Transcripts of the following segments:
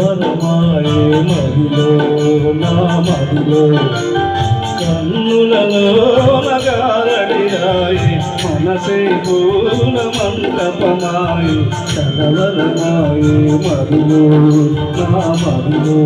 వరమాయే మదిలో నా మదిలో కన్నులలో నగారడిరాయి మనసే పూల మంటపమాయి కలవరమాయి మదిలో నా మదిలో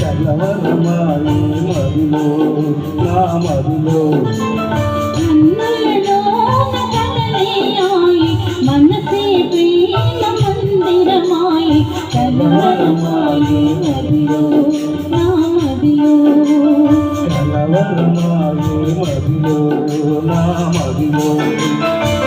చల్లవరమాయి మదిలో నా మదిలో మనసే ప్రేమ మందిరమాయి కలవరమాయి మదిలో മതിലോ നാ മതിലോ